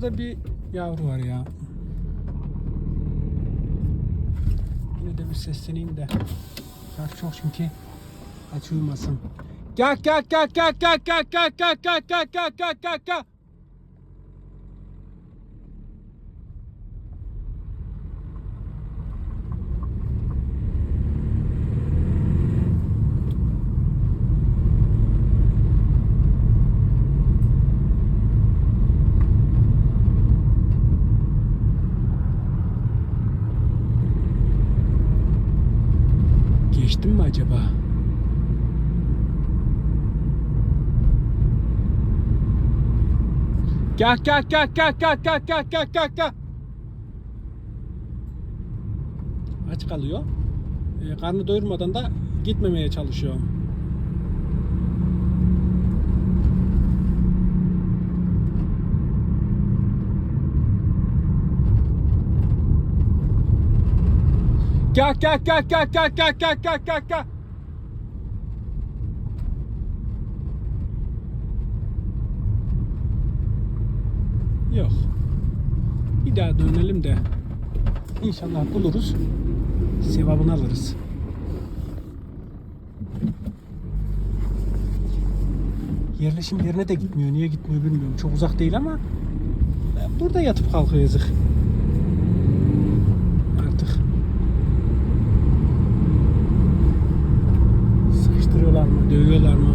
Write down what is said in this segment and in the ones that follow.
Orada bir yavru var ya. Yine de bir sesleneyim de. Kar çok çünkü aç uyumasın. Gel gel gel gel gel gel gel gel gel gel gel gel gel gel. Geçtim mi acaba? Gel gel gel gel gel gel gel gel gel gel. Aç kalıyor. E, karnı doyurmadan da gitmemeye çalışıyor. Gel gel gel gel gel gel gel gel gel gel. Yok. Bir daha dönelim de inşallah buluruz. Sevabını alırız. Yerleşim yerine de gitmiyor. Niye gitmiyor bilmiyorum. Çok uzak değil ama burada yatıp kalkıyor yazık. Artık Sıkıştırıyorlar mı? Dövüyorlar mı?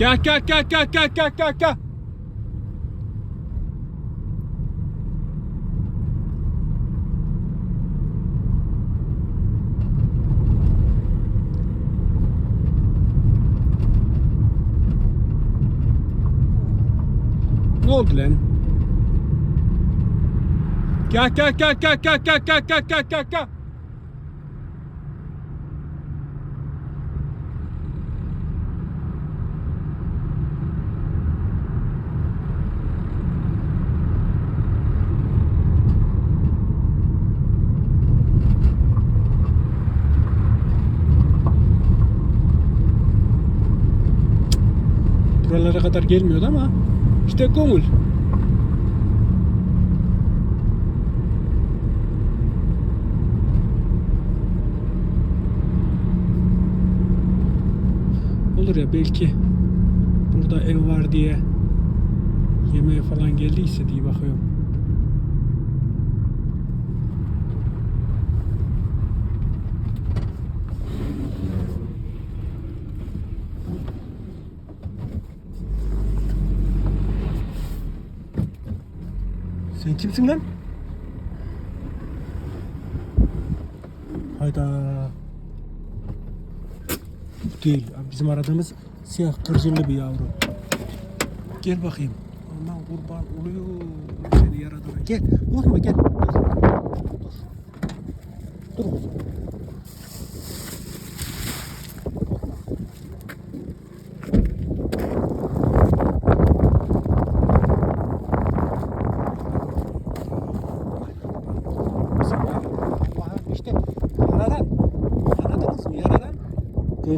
gel. Gel gel gel gel gel gel gel gel. Ne oldu lan? Gel gel gel gel gel gel gel gel gel gel gel. Buralara kadar gelmiyordu ama işte gongul. Olur ya belki burada ev var diye yemeğe falan geldiyse diye bakıyorum. Sen kimsin lan? Hayda. Değil. Bizim aradığımız siyah kırcırlı bir yavru. Gel bakayım. Aman kurban oluyor. Seni yaradana. Gel. Korkma gel.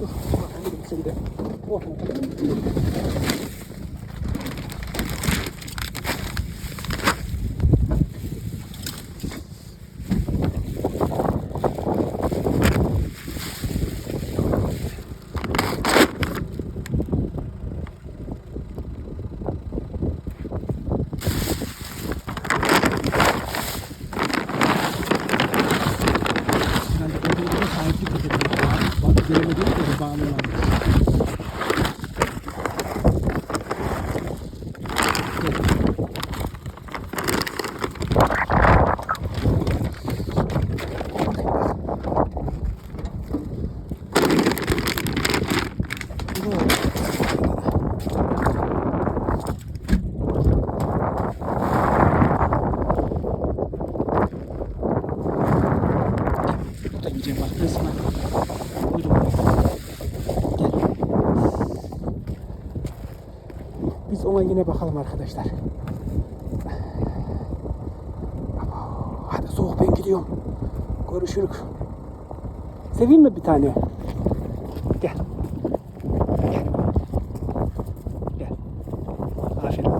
お、お、お、お、お、お、お、お、お、お、お、お、ona yine bakalım arkadaşlar. Hadi soğuk ben gidiyorum. Görüşürük. Seveyim mi bir tane? Gel. Gel. Aferin.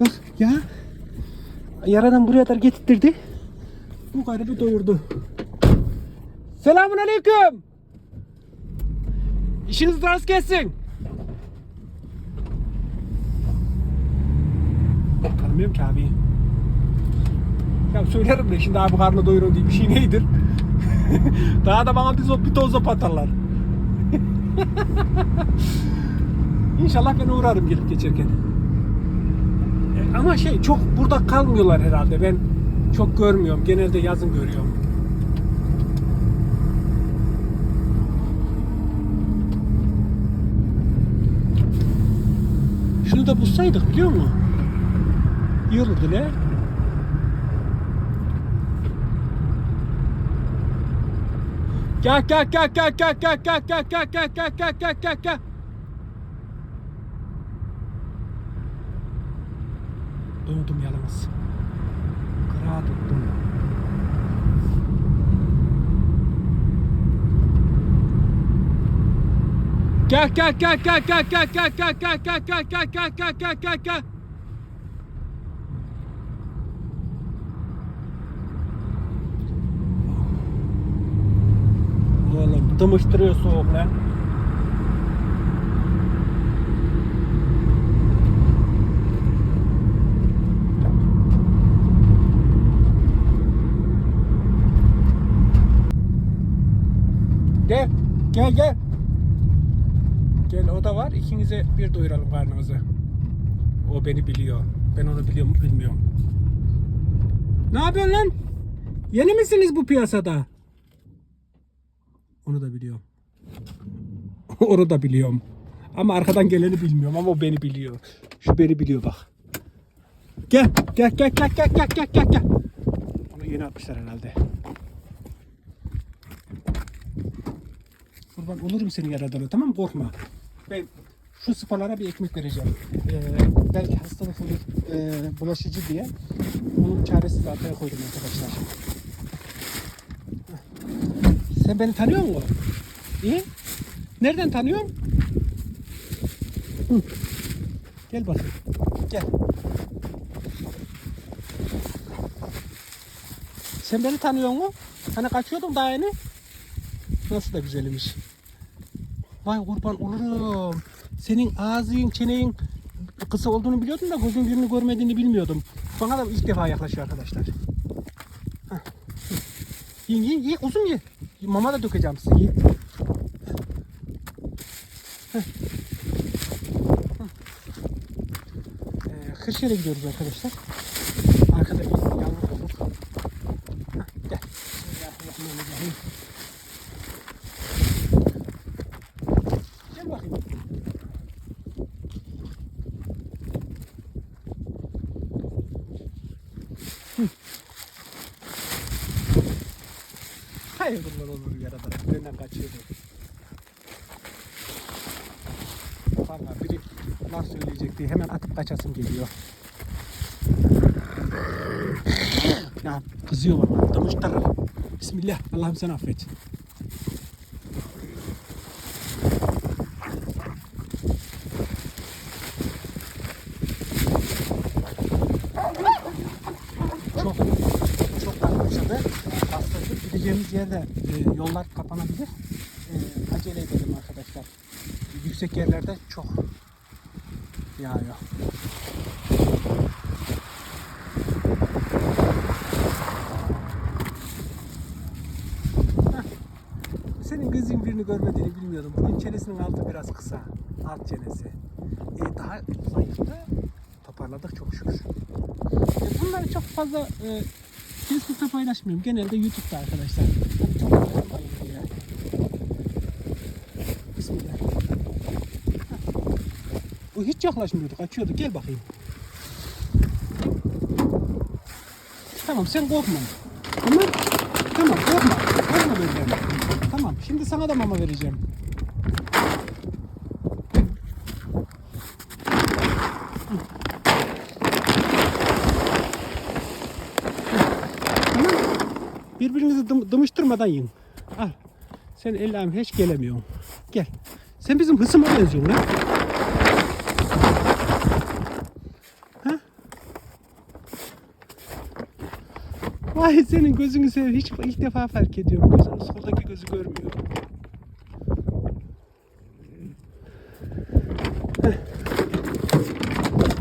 Bak ya. Yaradan buraya kadar getirtirdi. Bu garibi doyurdu. Selamun aleyküm. İşiniz rast gelsin. Tanımıyorum ki abi. Ya söylerim de şimdi abi karnı doyurun diye bir şey neydir? Daha da bana bir, bir toz atarlar. İnşallah ben uğrarım gelip geçerken. E, Ama şey çok burada kalmıyorlar herhalde. Ben çok görmüyorum. Genelde yazın görüyorum. Şunu da bulsaydık biliyor musun? İyi ne? Gel gel gel gel gel gel gel gel gel gel gel gel gel gel gel Dondum yalnız. Kırağa Gel gel gel gel gel gel gel gel gel gel gel gel gel gel gel gel gel Oğlum tımıştırıyor soğuk lan. Gel, gel gel. İkinize bir doyuralım karnınızı. O beni biliyor. Ben onu biliyor mu bilmiyorum. Ne yapıyorsun lan? Yeni misiniz bu piyasada? Onu da biliyorum. Onu da biliyorum. Ama arkadan geleni bilmiyorum ama o beni biliyor. Şu beni biliyor bak. Gel, gel, gel, gel, gel, gel, gel, gel, gel. Onu yeni atmışlar herhalde. Kurban olurum senin yaradanı tamam mı? Korkma. Ben şu sıfalara bir ekmek vereceğim. Ee, belki hastalık olur, e, bulaşıcı diye. Onun çaresiz arkaya koydum arkadaşlar. Sen beni tanıyor musun? İyi. Nereden tanıyorsun? Hı. Gel bakayım. Gel. Sen beni tanıyor musun? Hani kaçıyordun daha yeni. Nasıl da güzelmiş. Vay kurban olurum. Senin ağzın, çeneğin kısa olduğunu biliyordum da gözün birini görmediğini bilmiyordum. Bana da ilk defa yaklaşıyor arkadaşlar. Hah. Yiyin yiyin uzun ye. Mama da dökeceğim size yiyin. Heh. Heh. Ee, gidiyoruz arkadaşlar. Arkada bir yavru tavuk. Heh, Gel. Bismillahirrahmanirrahim. Gel bakayım. Hı. Hayır bunlar olur yaradan. Benden kaçıyordu. Valla biri laf söyleyecek diye hemen atıp kaçasım geliyor. Ya kızıyor bana. Damıştırır. Bismillah. Allah'ım sen affet. Çok çok karmaşadı. Hastası gideceğimiz yerde e, yollar kapanabilir. E, acele edelim arkadaşlar. Yüksek yerlerde çok yağıyor. Senin gözün birini görmediğini bilmiyordum. Bunun çenesinin altı biraz kısa. Alt çenesi. E, daha zayıftı. Toparladık çok şükür. E, bunları çok fazla e, Facebook'ta paylaşmıyorum. Genelde YouTube'da arkadaşlar. Bismillah. Hiç yaklaşmıyordu. Kaçıyordu. Gel bakayım. Tamam sen korkma. Tamam. Tamam korkma. Korkma benden. Tamam. Şimdi sana da mama vereceğim. Birbirinizi dım, dımıştırmadan yiyin. Al. Sen Allah'ım hiç gelemiyorsun. Gel. Sen bizim hısıma benziyorsun lan. Ha? Vay senin gözünü sev. Hiç ilk defa fark ediyorum. Gözün soldaki gözü görmüyor.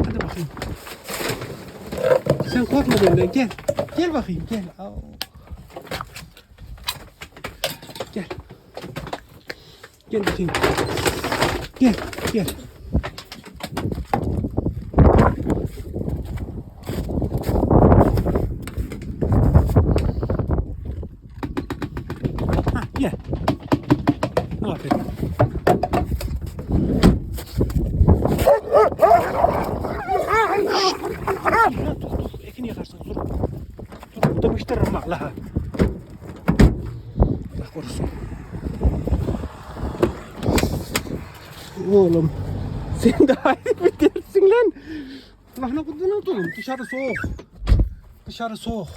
Hadi bakayım. Sen korkma benden gel. Gel bakayım. Gel. Gel bakayım. Gel gel. Ha gel. Aferin. Dur, dur, dur. Ekini yakarsın dur. Dur bu da müşteri bak la. Allah korusun. Oğlum sen daha iyi bitirsin lan. Lahana kudunu oğlum dışarı soğuk. Dışarı soğuk.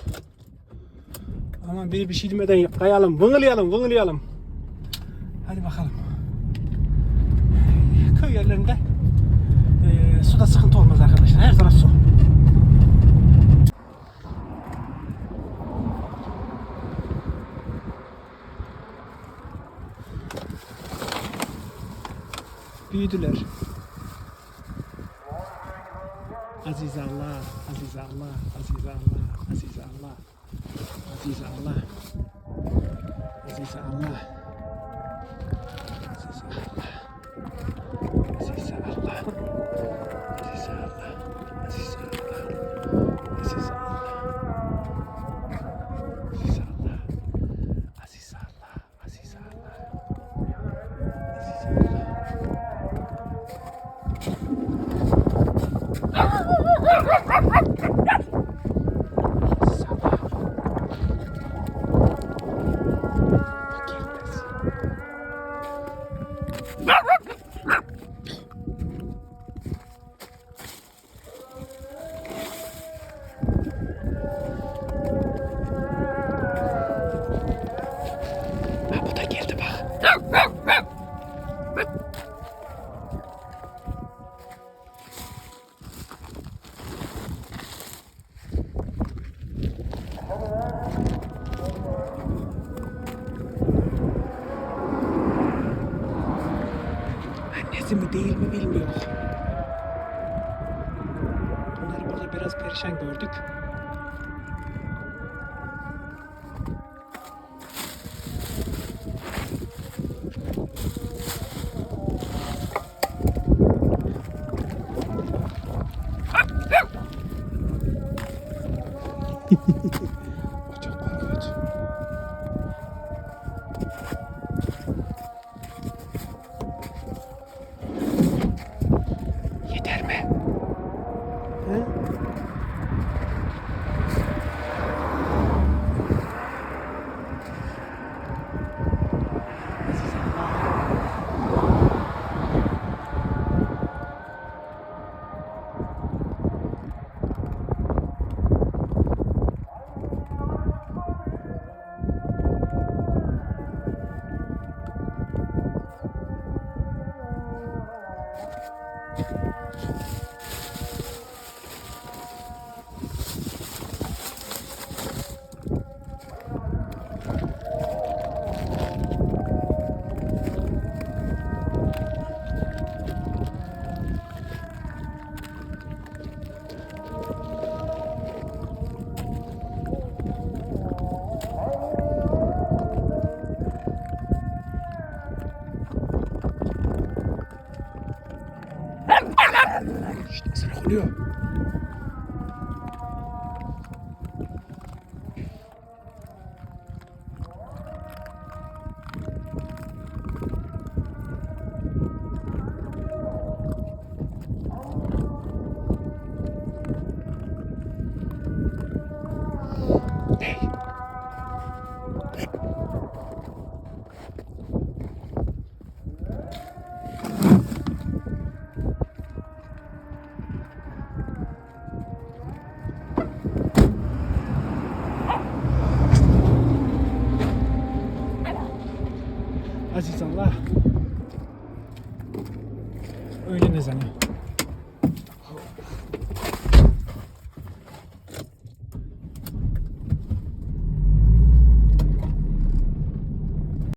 Aman bir bir şey demeden kayalım, vıngılayalım, vıngılayalım. Hadi bakalım. Köy yerlerinde Büyüdüler. Aziz Allah, Aziz Allah, Aziz Allah, Aziz Allah, Aziz Allah, Aziz Allah, Aziz değil mi bilmiyoruz. Bunları burada biraz perişan gördük. Bu Alo. Aziz Allah.